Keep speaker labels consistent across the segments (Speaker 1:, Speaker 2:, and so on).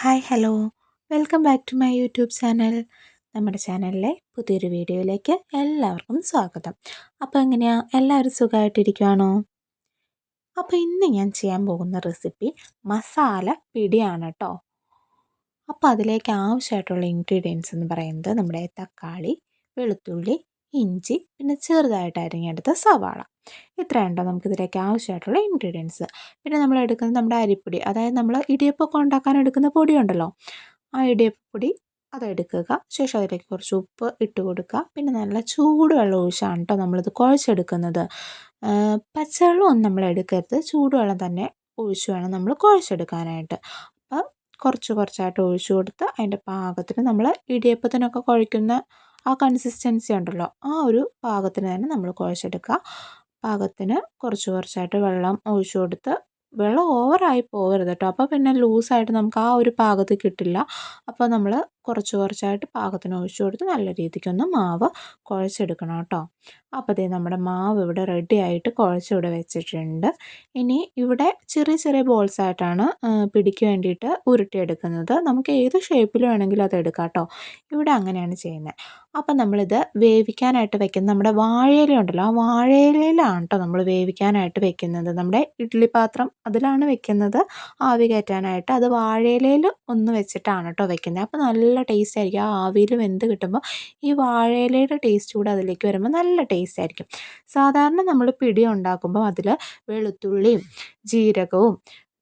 Speaker 1: Hi hello welcome back to my YouTube channel നമ്മുടെ ചാനലിലെ പുതിയൊരു വീഡിയോയിലേക്ക് എല്ലാവർക്കും സ്വാഗതം. അപ്പോൾ എങ്ങനെയാണ് എല്ലാവരും സുഖമായിട്ടിരിക്കുവാണോ അപ്പോൾ ഇന്ന് ഞാൻ ചെയ്യാൻ പോകുന്ന റെസിപ്പി മസാല പിടിയാണ് കേട്ടോ അപ്പോൾ അതിലേക്ക് ആവശ്യമായിട്ടുള്ള ഇൻഗ്രീഡിയൻസ് എന്ന് പറയുന്നത് നമ്മുടെ തക്കാളി വെളുത്തുള്ളി ഇഞ്ചി പിന്നെ ചെറുതായിട്ട് അരിഞ്ഞെടുത്ത സവാള. ഇത്രയുണ്ടോ നമുക്കിതിലേക്ക് ആവശ്യമായിട്ടുള്ള ഇൻഗ്രീഡിയൻസ് പിന്നെ നമ്മൾ എടുക്കുന്നത് നമ്മുടെ അരിപ്പൊടി. അതായത് നമ്മൾ ഇടിയപ്പമൊക്കെ ഉണ്ടാക്കാൻ എടുക്കുന്ന പൊടി ഉണ്ടല്ലോ ആ ഇടിയപ്പൊടി അതെടുക്കുക ശേഷം അതിലേക്ക് കുറച്ച് ഉപ്പ് ഇട്ട് കൊടുക്കുക. പിന്നെ നല്ല ചൂടുവെള്ളം ഒഴിച്ചാണ് കേട്ടോ നമ്മളിത് കുഴച്ചെടുക്കുന്നത്. പച്ചവെള്ളമൊന്നും നമ്മൾ എടുക്കരുത്. ചൂടുവെള്ളം തന്നെ ഒഴിച്ച് വേണം നമ്മൾ കുഴച്ചെടുക്കാനായിട്ട്. അപ്പം കുറച്ച് കുറച്ചായിട്ട് ഒഴിച്ചു കൊടുത്ത് അതിന്റെ പാകത്തിന് നമ്മൾ ഇടിയപ്പത്തിനൊക്കെ കുഴയ്ക്കുന്ന ആ കൺസിസ്റ്റൻസി ഉണ്ടല്ലോ. ആ ഒരു പാകത്തിന് തന്നെ നമ്മൾ കുഴച്ചെടുക്കുക. പാകത്തിന് കുറച്ച് കുറച്ചായിട്ട് വെള്ളം ഒഴിച്ചു കൊടുത്ത് വെള്ളം ഓവറായി പോകരുത് കേട്ടോ അപ്പോൾ പിന്നെ ലൂസായിട്ട് നമുക്ക് ആ ഒരു പാകത്തിൽ കിട്ടില്ല. അപ്പോൾ നമ്മൾ കുറച്ച് കുറച്ചായിട്ട് പാകത്തിന് ഒഴിച്ചു കൊടുത്ത് നല്ല രീതിക്കൊന്ന് മാവ് കുഴച്ചെടുക്കണം കേട്ടോ അപ്പോൾ ദേ നമ്മുടെ മാവ് ഇവിടെ റെഡി ആയിട്ട് കുഴച്ചിവിടെ വെച്ചിട്ടുണ്ട്. ഇനി ഇവിടെ ചെറിയ ചെറിയ ബോൾസ് ആയിട്ടാണ് പിടിക്ക് വേണ്ടിയിട്ട് ഉരുട്ടിയെടുക്കുന്നത്. നമുക്ക് ഏത് ഷേപ്പിൽ വേണമെങ്കിലും അത് എടുക്കാം കേട്ടോ ഇവിടെ അങ്ങനെയാണ് ചെയ്യുന്നത് അപ്പം നമ്മളിത് വേവിക്കാനായിട്ട് വെക്കുന്ന നമ്മുടെ വാഴയില ഉണ്ടല്ലോ ആ വാഴയിലയിലാണ് കേട്ടോ നമ്മൾ വേവിക്കാനായിട്ട് വെക്കുന്നത്. നമ്മുടെ ഇഡ്ഡലി പാത്രം അതിലാണ് വെക്കുന്നത്. ആവി കയറ്റാനായിട്ട്. അത് വാഴയിലയിൽ ഒന്ന് വെച്ചിട്ടാണ് കേട്ടോ വെക്കുന്നത്. അപ്പോൾ നല്ല ടേസ്റ്റ് ആയിരിക്കും. ആ ആവിയിൽ വെന്ത് കിട്ടുമ്പോൾ ഈ വാഴയിലയുടെ ടേസ്റ്റ് കൂടെ അതിലേക്ക് വരുമ്പോൾ നല്ല ടേസ്റ്റ് ആയിരിക്കും. സാധാരണ നമ്മൾ പിടി ഉണ്ടാക്കുമ്പോൾ അതിൽ വെളുത്തുള്ളിയും ജീരകവും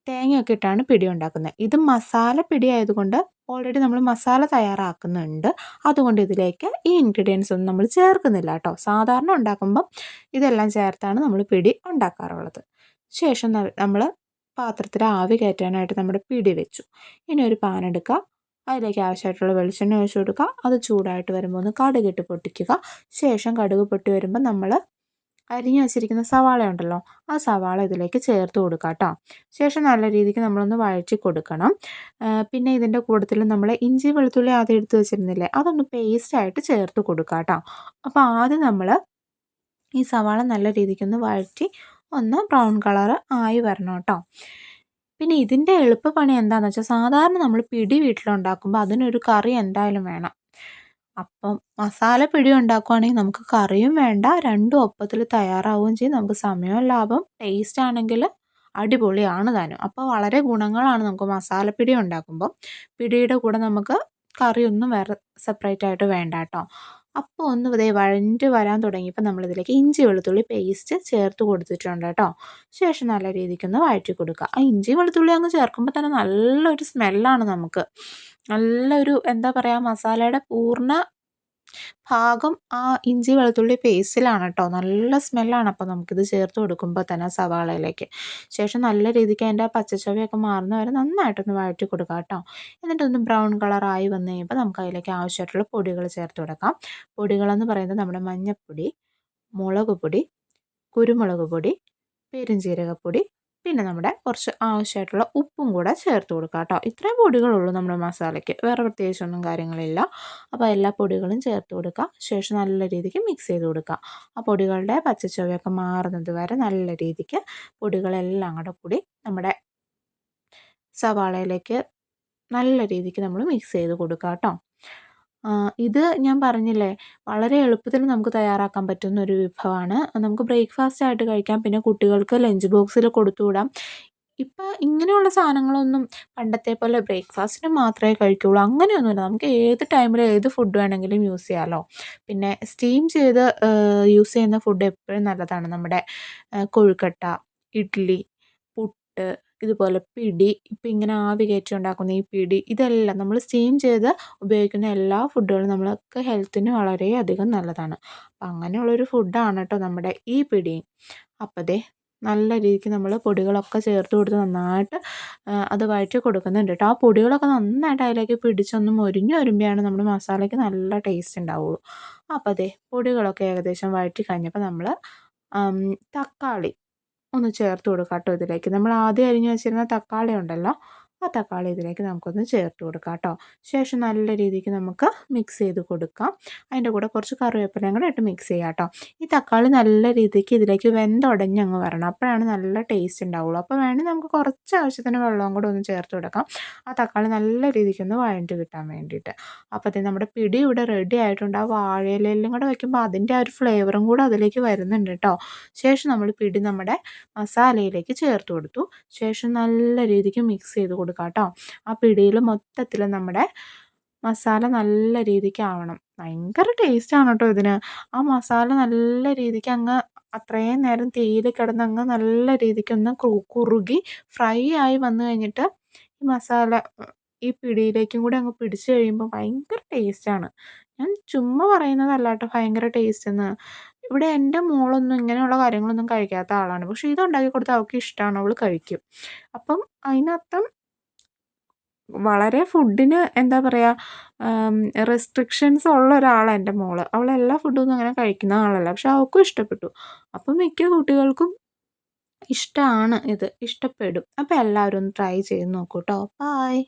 Speaker 1: തേങ്ങയൊക്കെ ഇട്ടാണ് പിടി ഉണ്ടാക്കുന്നത്. ഇത് മസാല പിടി ആയതുകൊണ്ട് ഓൾറെഡി നമ്മൾ മസാല തയ്യാറാക്കുന്നുണ്ട്. അതുകൊണ്ട് ഇതിലേക്ക് ഈ ഇൻഗ്രീഡിയൻസ് ഒന്നും നമ്മൾ ചേർക്കുന്നില്ല കേട്ടോ. സാധാരണ ഉണ്ടാക്കുമ്പം ഇതെല്ലാം ചേർത്താണ് നമ്മൾ പിടി ഉണ്ടാക്കാറുള്ളത്. ശേഷം നമ്മൾ പാത്രത്തിൽ ആവി കയറ്റാനായിട്ട് നമ്മുടെ പിടി വെച്ചു. ഇനി ഒരു പാൻ എടുക്കുക. അതിലേക്ക് ആവശ്യമായിട്ടുള്ള വെളിച്ചെണ്ണ ഒഴിച്ചു കൊടുക്കുക. അത് ചൂടായിട്ട് വരുമ്പോൾ ഒന്ന് കടുകിട്ട് പൊട്ടിക്കുക. ശേഷം കടുക് പൊട്ടി വരുമ്പോൾ നമ്മൾ അരിഞ്ഞു വെച്ചിരിക്കുന്ന സവാള ഉണ്ടല്ലോ ആ സവാള ഇതിലേക്ക് ചേർത്ത് കൊടുക്കുക കേട്ടോ ശേഷം നല്ല രീതിക്ക് നമ്മളൊന്ന് വഴറ്റി കൊടുക്കണം. പിന്നെ ഇതിന്റെ കൂട്ടത്തിൽ നമ്മൾ ഇഞ്ചി വെളുത്തുള്ളി ആദ്യം എടുത്ത് വെച്ചിരുന്നില്ലേ അതൊന്ന് പേസ്റ്റ് ആയിട്ട് ചേർത്ത് കൊടുക്കുക കേട്ടോ അപ്പോൾ ആദ്യം നമ്മൾ ഈ സവാള നല്ല രീതിക്കൊന്ന് വഴറ്റി ഒന്ന് ബ്രൗൺ കളർ ആയി വരണം കേട്ടോ. പിന്നെ ഇതിന്റെ എളുപ്പപ്പണി എന്താണെന്ന് വെച്ചാൽ സാധാരണ നമ്മൾ പിടി വീട്ടിലുണ്ടാക്കുമ്പോൾ അതിനൊരു കറി എന്തായാലും വേണം. അപ്പം മസാല പിടി ഉണ്ടാക്കുവാണെങ്കിൽ നമുക്ക് കറിയും വേണ്ട രണ്ടും ഒപ്പത്തിൽ തയ്യാറാവുകയും ചെയ്യും. നമുക്ക് സമയവും ലാഭം ടേസ്റ്റ് ആണെങ്കിൽ അടിപൊളിയാണ് താനും. അപ്പോൾ വളരെ ഗുണങ്ങളാണ് നമുക്ക് മസാലപ്പിടി ഉണ്ടാക്കുമ്പോൾ പിടിയുടെ കൂടെ നമുക്ക് കറിയൊന്നും വേറെ സെപ്പറേറ്റ് ആയിട്ട് വേണ്ട കേട്ടോ. അപ്പോൾ ഒന്ന് ഇതേ വഴണ്ട് വരാൻ തുടങ്ങിയപ്പോൾ നമ്മളിതിലേക്ക് ഇഞ്ചി വെളുത്തുള്ളി പേസ്റ്റ് ചേർത്ത് കൊടുത്തിട്ടുണ്ട് കേട്ടോ. ശേഷം നല്ല രീതിക്കൊന്ന് വഴറ്റി കൊടുക്കുക. ആ ഇഞ്ചി വെളുത്തുള്ളി അങ്ങ് ചേർക്കുമ്പോൾ തന്നെ നല്ലൊരു സ്മെല്ലാണ് നമുക്ക്. നല്ലൊരു എന്താ പറയുക മസാലയുടെ പൂർണ ഭാഗം ആ ഇഞ്ചി വെളുത്തുള്ളി പേസ്റ്റിലാണ് കേട്ടോ നല്ല സ്മെല്ലാണ് അപ്പോൾ നമുക്കിത് ചേർത്ത് കൊടുക്കുമ്പോൾ തന്നെ സവാളയിലേക്ക്. ശേഷം നല്ല രീതിക്ക് അതിന്റെ ആ പച്ചച്ചവയൊക്കെ മാറുന്ന വരെ നന്നായിട്ടൊന്ന് വഴറ്റി കൊടുക്കുക കേട്ടോ. എന്നിട്ടൊന്ന് ബ്രൗൺ കളറായി വന്നു കഴിയുമ്പോൾ നമുക്ക് അതിലേക്ക് ആവശ്യമായിട്ടുള്ള പൊടികൾ ചേർത്ത് കൊടുക്കാം. പൊടികളെന്ന് പറയുന്നത് നമ്മുടെ മഞ്ഞൾപ്പൊടി മുളക് പൊടി കുരുമുളക് പൊടി പെരുംജീരകപ്പൊടി പിന്നെ നമ്മുടെ കുറച്ച് ആവശ്യമായിട്ടുള്ള ഉപ്പും കൂടെ ചേർത്ത് കൊടുക്കുക കേട്ടോ. ഇത്രയും പൊടികളുള്ളൂ നമ്മുടെ മസാലയ്ക്ക്. വേറെ പ്രത്യേകിച്ചൊന്നും കാര്യങ്ങളില്ല. അപ്പോൾ എല്ലാ പൊടികളും ചേർത്ത് കൊടുക്കുക ശേഷം നല്ല രീതിക്ക് മിക്സ് ചെയ്ത് കൊടുക്കുക ആ പൊടികളുടെ പച്ചച്ചുവയൊക്കെ മാറുന്നത് വരെ നല്ല രീതിക്ക് പൊടികളെല്ലാം കൂടെ കൂടി നമ്മുടെ സവാളയിലേക്ക് നല്ല രീതിക്ക് നമ്മൾ മിക്സ് ചെയ്ത് കൊടുക്കുക കേട്ടോ. ഇത് ഞാൻ പറഞ്ഞില്ലേ വളരെ എളുപ്പത്തിൽ നമുക്ക് തയ്യാറാക്കാൻ പറ്റുന്ന ഒരു വിഭവമാണ്. നമുക്ക് ബ്രേക്ക്ഫാസ്റ്റ് ആയിട്ട് കഴിക്കാം പിന്നെ കുട്ടികൾക്ക് ലഞ്ച് ബോക്സിൽ കൊടുത്തു വിടാം. ഇപ്പം ഇങ്ങനെയുള്ള സാധനങ്ങളൊന്നും പണ്ടത്തെ പോലെ ബ്രേക്ക്ഫാസ്റ്റിന് മാത്രമേ കഴിക്കുകയുള്ളൂ അങ്ങനെയൊന്നുമില്ല. നമുക്ക് ഏത് ടൈമിൽ ഏത് ഫുഡ് വേണമെങ്കിലും യൂസ് ചെയ്യാമല്ലോ പിന്നെ സ്റ്റീം ചെയ്ത് യൂസ് ചെയ്യുന്ന ഫുഡ് എപ്പോഴും നല്ലതാണ്. നമ്മുടെ കൊഴുക്കട്ട ഇഡ്ഡലി പുട്ട് ഇതുപോലെ പിടി ഇപ്പം ഇങ്ങനെ ആവി കയറ്റി ഉണ്ടാക്കുന്ന ഈ പിടി ഇതെല്ലാം നമ്മൾ സ്റ്റീം ചെയ്ത് ഉപയോഗിക്കുന്ന എല്ലാ ഫുഡുകളും നമ്മൾക്ക് ഹെൽത്തിന് വളരെയധികം നല്ലതാണ്. അപ്പം അങ്ങനെയുള്ളൊരു ഫുഡാണ് കേട്ടോ നമ്മുടെ ഈ പിടി. അപ്പം ദേ നല്ല രീതിക്ക് നമ്മൾ പൊടികളൊക്കെ ചേർത്ത് കൊടുത്ത് നന്നായിട്ട് അത് വഴറ്റി കൊടുക്കുന്നുണ്ട് കേട്ടോ ആ പൊടികളൊക്കെ നന്നായിട്ട് അതിലേക്ക് പിടിച്ചൊന്ന് മൊരിഞ്ഞ് വരുമ്പോഴാണ് നമ്മുടെ മസാലയ്ക്ക് നല്ല ടേസ്റ്റ് ഉണ്ടാവുള്ളൂ അപ്പോൾ അതെ പൊടികളൊക്കെ ഏകദേശം വഴറ്റി കഴിഞ്ഞപ്പോൾ നമ്മൾ തക്കാളി ഒന്ന് ചേർത്ത് കൊടുക്കാം കേട്ടോ ഇതിലേക്ക്. നമ്മൾ ആദ്യം അരിഞ്ഞ് വെച്ചിരുന്ന തക്കാളി ഉണ്ടല്ലോ ആ തക്കാളി ഇതിലേക്ക് നമുക്കൊന്ന് ചേർത്ത് കൊടുക്കാം കേട്ടോ. ശേഷം നല്ല രീതിക്ക് നമുക്ക് മിക്സ് ചെയ്ത് കൊടുക്കാം. അതിന്റെ കൂടെ കുറച്ച് കറിവേപ്പിലയും കൂടെ ഇട്ട് മിക്സ് ചെയ്യാം കേട്ടോ. ഈ തക്കാളി നല്ല രീതിക്ക് ഇതിലേക്ക് വെന്തുടഞ്ഞ് അങ്ങ് വരണം. അപ്പോഴാണ് നല്ല ടേസ്റ്റ് ഉണ്ടാവുള്ളൂ. അപ്പോൾ വേണമെങ്കിൽ നമുക്ക് കുറച്ച് ആവശ്യത്തിന് വെള്ളവും കൂടെ ഒന്ന് ചേർത്ത് കൊടുക്കാം. ആ തക്കാളി നല്ല രീതിക്ക് ഒന്ന് വഴണ്ട് കിട്ടാൻ വേണ്ടിയിട്ട്. അപ്പോൾ നമ്മുടെ പിടി ഇവിടെ റെഡി ആയിട്ടുണ്ട്. ആ വാഴയിലെല്ലാം കൂടെ വയ്ക്കുമ്പോൾ അതിന്റെ ആ ഒരു ഫ്ലേവറും കൂടെ അതിലേക്ക് വരുന്നുണ്ട് കേട്ടോ. ശേഷം നമ്മൾ പിടി നമ്മുടെ മസാലയിലേക്ക് ചേർത്ത് കൊടുത്തു. ശേഷം നല്ല രീതിക്ക് മിക്സ് ചെയ്ത് കൊടുക്കാം കേട്ടോ ആ പിടിയിൽ മൊത്തത്തിൽ നമ്മുടെ മസാല നല്ല രീതിക്ക് ആവണം. ഭയങ്കര ടേസ്റ്റാണ് കേട്ടോ ഇതിന്. ആ മസാല നല്ല രീതിക്ക് അങ്ങ് അത്രയും നേരം തീയിൽ കിടന്ന് അങ്ങ് നല്ല രീതിക്കൊന്ന് കുറുകി ഫ്രൈ ആയി വന്നു കഴിഞ്ഞിട്ട് ഈ മസാല ഈ പിടിയിലേക്കും കൂടി അങ്ങ് പിടിച്ച് കഴിയുമ്പോൾ ഭയങ്കര ടേസ്റ്റാണ് ഞാൻ ചുമ്മാ പറയുന്നതല്ല കേട്ടോ ഭയങ്കര ടേസ്റ്റ് എന്ന് ഇവിടെ എന്റെ മോളൊന്നും ഇങ്ങനെയുള്ള കാര്യങ്ങളൊന്നും കഴിക്കാത്ത ആളാണ്. പക്ഷേ ഇതുണ്ടാക്കി കൊടുത്താൽ അവൾക്ക് ഇഷ്ടമാണ് അവൾ കഴിക്കും. അപ്പം അതിനർത്ഥം വളരെ ഫുഡിന് എന്താ പറയുക റെസ്ട്രിക്ഷൻസ് ഉള്ള ഒരാളാണ് എന്റെ മോൾ. അവൾ എല്ലാ ഫുഡൊന്നും അങ്ങനെ കഴിക്കുന്ന ആളല്ല. പക്ഷെ അവൾക്കും ഇഷ്ടപ്പെട്ടു. അപ്പം മിക്ക കുട്ടികൾക്കും ഇഷ്ടമാണ് ഇത്. ഇഷ്ടപ്പെടും. അപ്പോൾ എല്ലാവരും ഒന്ന് ട്രൈ ചെയ്ത് നോക്കൂ കേട്ടോ ബായ്